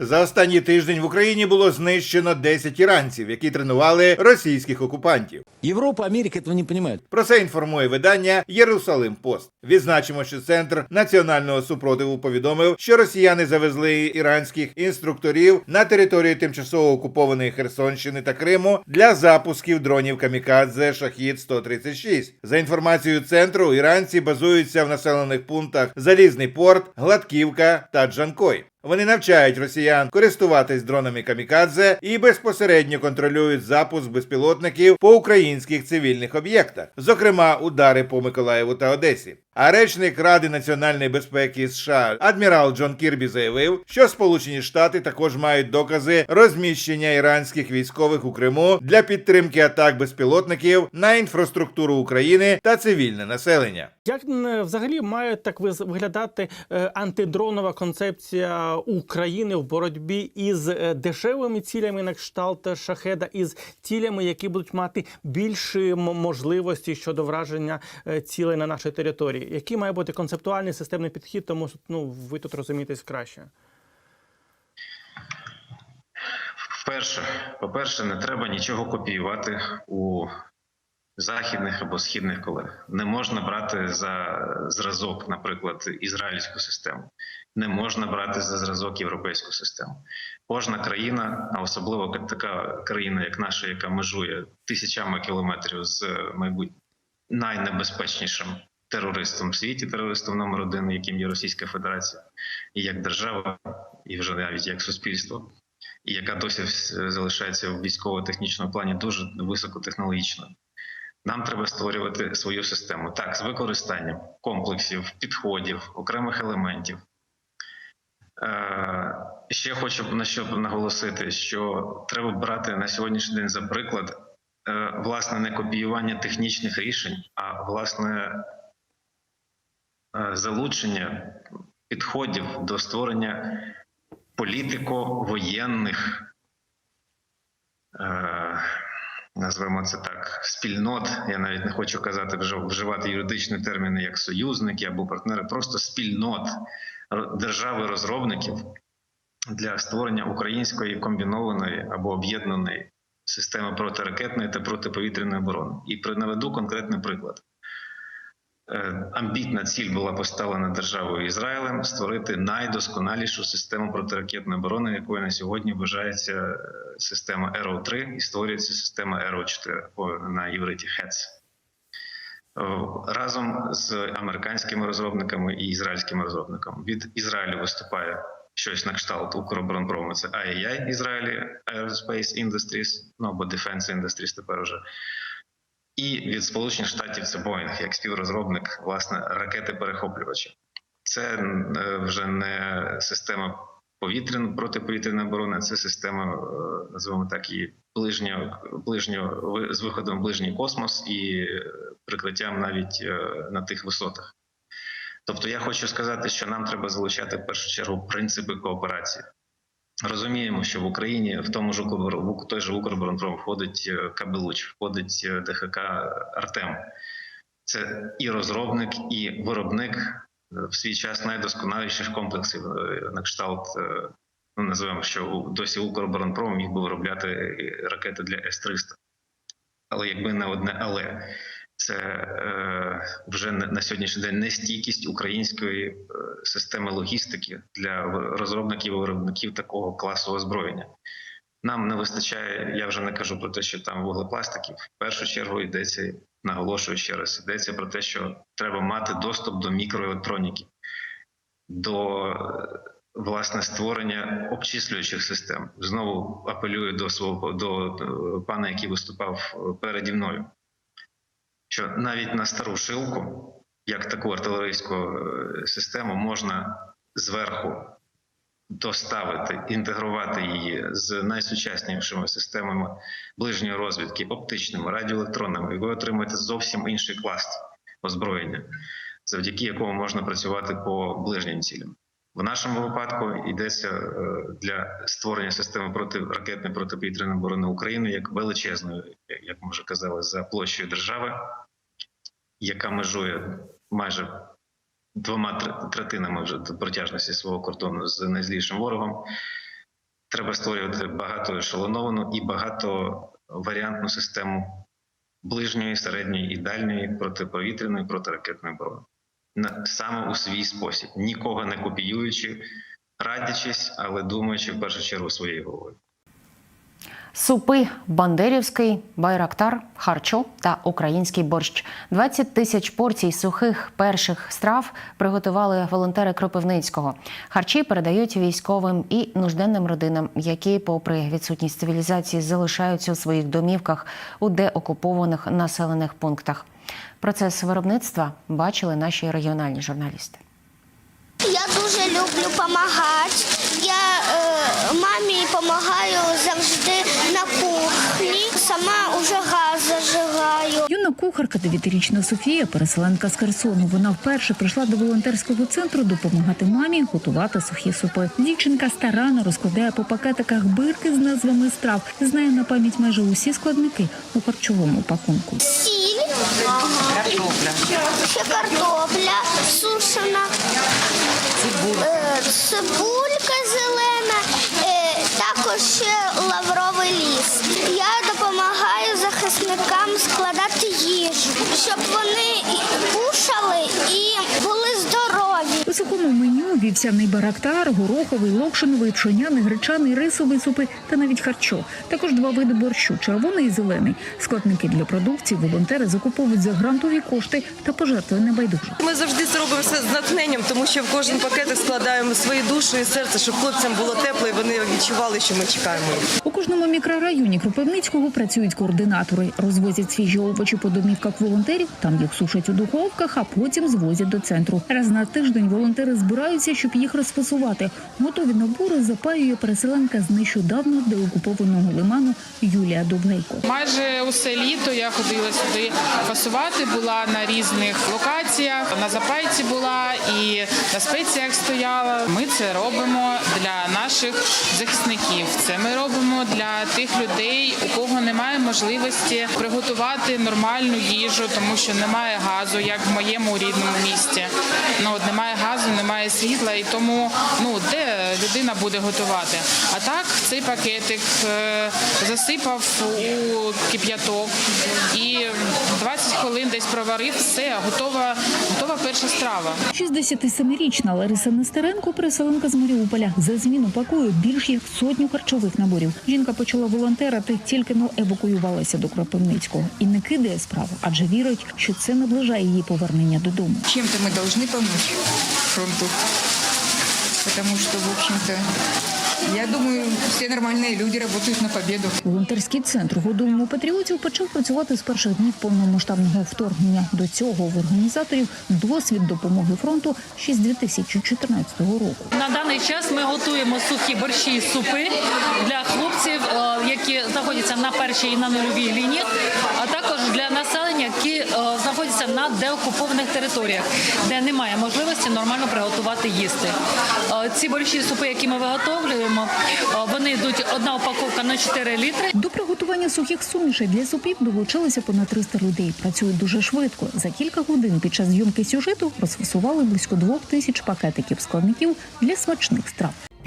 За останній тиждень в Україні було знищено 10 іранців, які тренували російських окупантів. Европа, Америка этого не понимают. Про це інформує видання Єрусалим Пост. Відзначимо, що центр національного супротиву повідомив, що росіяни завезли іранських інструкторів на територію тимчасово окупованої Херсонщини та Криму для запусків дронів Камікадзе Шахід 136 За інформацією центру, іранці базуються в населених пунктах Залізний порт, Гладківка та Джанкой. Вони навчають росіян користуватись дронами камікадзе і безпосередньо контролюють запуск безпілотників по українських цивільних об'єктах, зокрема удари по Миколаєву та Одесі. А речник Ради національної безпеки США адмірал Джон Кірбі заявив, що Сполучені Штати також мають докази розміщення іранських військових у Криму для підтримки атак безпілотників на інфраструктуру України та цивільне населення. Як взагалі має так виглядати е, антидронова концепція України в боротьбі із е, дешевими цілями на кшталт шахеда, із цілями, які будуть мати більші можливості щодо враження е, цілей на нашій території? Який має бути концептуальний системний підхід? Тому ну ви тут розумієтесь краще. Вперше, по-перше, не треба нічого копіювати у західних або східних колег. Не можна брати за зразок, наприклад, ізраїльську систему. Не можна брати за зразок європейську систему. Кожна країна, а особливо така країна, як наша, яка межує тисячами кілометрів з майбуть найнебезпечнішим терористом в світі, терористом номер один, яким є Російська Федерація, і як держава, і вже навіть як суспільство і яка досі залишається в військово-технічному плані дуже високотехнологічною. Нам треба створювати свою систему так з використанням комплексів, підходів, окремих елементів. Е, ще хочу на що наголосити, що треба брати на сьогоднішній день за приклад е, власне не копіювання технічних рішень, а власне е, залучення підходів до створення політико-воєнних, е, назвемо це так, спільнот. Я навіть не хочу казати вж- вживати юридичні терміни як союзники або партнери, просто спільнот держави-розробників для створення української комбінованої або об'єднаної системи протиракетної та протиповітряної оборони. І наведу конкретний приклад. Е, Амбітна ціль була поставлена державою Ізраїлем створити найдосконалішу систему протиракетної оборони, якою на сьогодні вважається е, система Arrow 3 і створюється система Arrow 4 на євриті HETS. Е, Разом з американськими розробниками і ізраїльськими розробниками від Ізраїлю виступає щось на кшталт Укроборонпрому. Це IAI Ізраїлі Aerospace Industries, ну або Defense Industries тепер уже. І від Сполучених Штатів це Boeing, як співрозробник власне ракети перехоплювача. Це е, вже не система повітряної протиповітряної оборони, це система, е, називаємо так, і ближнього ви- з виходом в ближній космос і е, прикриттям навіть на тих висотах. Тобто, я хочу сказати, що нам треба залучати в першу чергу принципи кооперації. Розуміємо, що в Україні в тому ж в той же Укроборонпром входить е, Кабелуч, входить е, ДХК Артем. Це і розробник, і виробник е, в свій час найдосконаліших комплексів на кшталт. Ну, називаємо, що досі Укроборонпром міг би виробляти ракети для С-300. Але якби не одне але, це е, вже на, сьогоднішній день нестійкість української е, системи логістики для розробників і виробників такого класу озброєння. Нам не вистачає, я вже не кажу про те, що там вуглепластиків. В першу чергу йдеться, наголошую ще раз, йдеться про те, що треба мати доступ до мікроелектроніки, до е, власне створення обчислюючих систем. Знову апелюю до свого до пана, який виступав е, переді мною що навіть на стару шилку, як таку артилерійську е, систему, можна зверху доставити, інтегрувати її з найсучаснішими системами ближньої розвідки, оптичними, радіоелектронними, і ви отримаєте зовсім інший клас озброєння, завдяки якому можна працювати по ближнім цілям. В нашому випадку йдеться е, для створення системи протиракетної протиповітряної оборони України як величезної, як ми вже казали, за площею держави, яка межує майже двома третинами вже до протяжності свого кордону з найзлішим ворогом. Треба створювати багатоешелоновану і багатоваріантну систему ближньої, середньої і дальньої протиповітряної протиракетної оборони. Саме у свій спосіб, нікого не копіюючи, радячись, але думаючи в першу чергу своєю головою. Супи, бандерівський, байрактар, харчо та український борщ. 20 тисяч порцій сухих перших страв приготували волонтери Кропивницького. Харчі передають військовим і нужденним родинам, які, попри відсутність цивілізації, залишаються у своїх домівках у деокупованих населених пунктах. Процес виробництва бачили наші регіональні журналісти. Я дуже люблю допомагати. Я е, мамі допомагаю завжди на кухні. Сама уже газ зажигаю. Юна кухарка, дев'ятирічна Софія, переселенка з Херсону. Вона вперше прийшла до волонтерського центру допомагати мамі готувати сухі супи. Дівчинка старанно розкладає по пакетиках бирки з назвами страв. Знає на пам'ять майже усі складники у харчовому пакунку. Сіль, ще картопля сушена, зелена, е, ще лавровий ліс. Я допомагаю захисникам складати їжу, щоб вони кушали і були здорові. У меню вівсяний барактар, гороховий, локшиновий, пшоняний, гречаний, рисовий супи та навіть харчо. Також два види борщу червоний і зелений. Складники для продукції волонтери закуповують за грантові кошти та пожертвують небайдужих. Ми завжди це робимо все з натхненням, тому що в кожен пакетик складаємо свої душі і серце, щоб хлопцям було тепло і вони відчували, що ми чекаємо. У кожному мікрорайоні Кропивницького працюють координатори, розвозять свіжі овочі по домівках волонтерів, там їх сушать у духовках, а потім звозять до центру. Раз на тиждень волонтери збираються, щоб їх розфасувати. Готові набори запаює переселенка з нещодавно деокупованого лиману Юлія Довгейко. Майже усе літо я ходила сюди фасувати, була на різних локаціях. На запайці була і на спеціях стояла. Ми це робимо для наших захисників. Це ми робимо для тих людей, у кого немає можливості приготувати нормальну їжу, тому що немає газу, як в моєму рідному місті. Ну от немає газу, немає світла, і тому ну де людина буде готувати. А так цей пакетик е, засипав у кип'яток і 20 хвилин десь проварив. Все готова, готова перша страва. 67-річна Лариса Нестеренко, переселенка з Маріуполя, за зміну пакує більш як сотню харчових наборів. Жінка почала волонтерити, тільки но евакуювалася до Кропивницького і не кидає справу, адже вірить, що це наближає її повернення додому. чем-то мы должны помочь фронту. Потому что, в общем-то, я думаю, все нормальные люди работают на победу. Волонтерський центр «Годуємо патріотів почав працювати з перших днів повномасштабного вторгнення. До цього в організаторів досвід допомоги фронту ще з 2014 року. На даний час ми готуємо сухі борщі і супи для хлопців, е, які знаходяться на першій і на нульовій лінії, а також для населення, які е, знаходяться на деокупованих територіях, де немає можливості нормально приготувати їсти. Е, Ці борщі супи, які ми виготовлюємо, е, вони йдуть одна упаковка на 4 літри. До приготування сухих сумішей для супів долучилися понад 300 людей. Працюють дуже швидко. За кілька годин під час зйомки сюжету розфасували близько двох тисяч пакетиків складників для смачних страв.